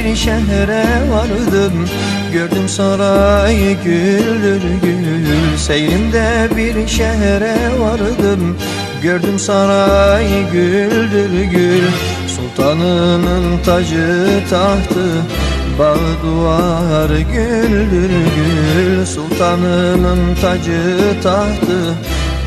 şehre vardım. Gördüm sarayı güldür gül. Seyrimde bir şehre vardım. Gördüm sarayı güldür gül. Sultanımın tacı tahtı. Bağ duvar güldür gül. Sultanımın tacı tahtı.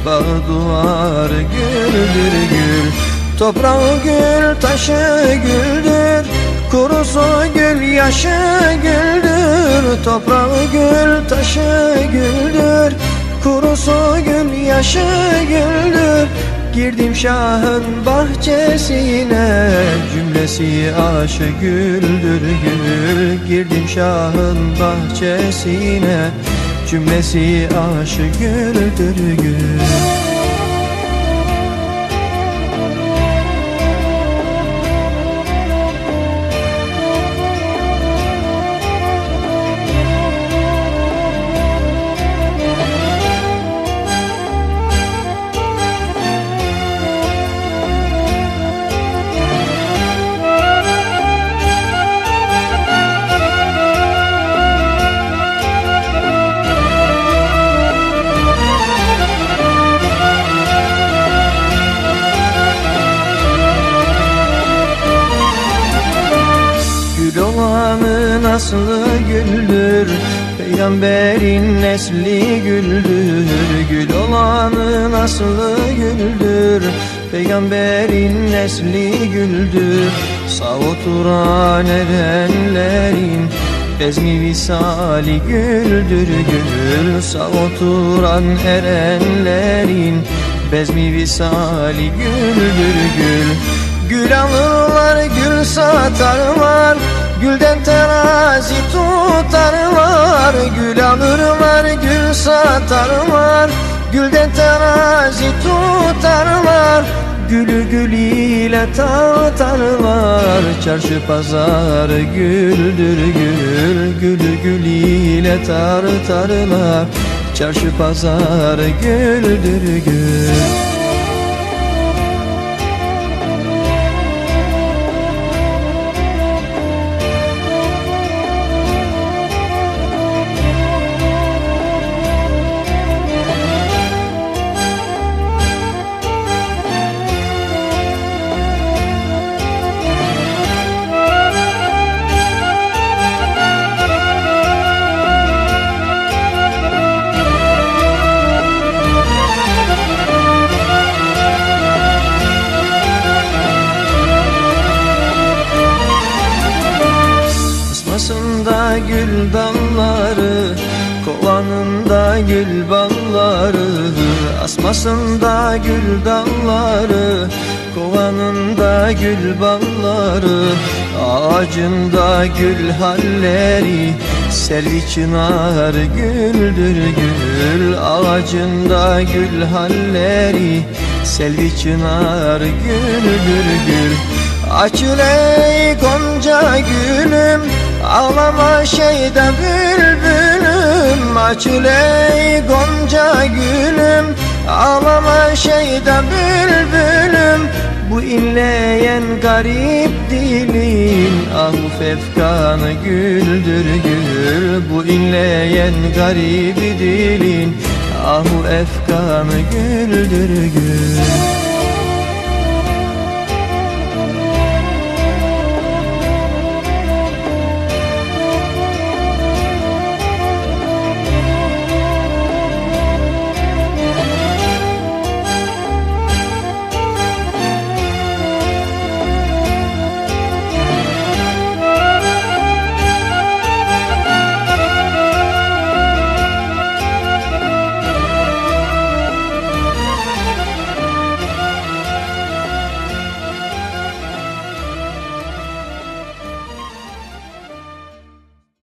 Bağ duvar güldür gül. Toprağı gül taşı güldür Kurusu gül yaşı güldür. Toprağı gül taşı güldür. Kurusu gül yaşı güldür. Girdim şahın bahçesine Cümlesi aşı güldür gül. Girdim şahın bahçesine Cümlesi aşı güldür gül Gül aslı güldür? Peygamberin nesli güldür. Gül olanın aslı güldür? Peygamberin nesli güldür. Sağ oturan erenlerin Bezmi visali güldür gül Sağ oturan erenlerin Bezmi visali güldür gül. Gül alırlar gül satarlar Gülden terazi tutarlar Gül alırlar gül satarlar Gülden terazi tutarlar Gülü gül ile tartarlar Çarşı pazar güldür gül Gülü gül ile tartarlar Çarşı pazar güldür gül gül dalları Kovanında gül balları Asmasında gül dalları Kovanında gül balları Ağacında gül halleri Selvi çınar güldür gül Ağacında gül halleri Selvi çınar güldür gül. Açıl ey gonca gülüm Ağlama şeyde bülbülüm Açıl ey gonca gülüm. Ağlama şeyde bülbülüm Bu inleyen garip dilin Ah efkanı güldür gül Bu inleyen garip dilin Ah efkanı güldür gül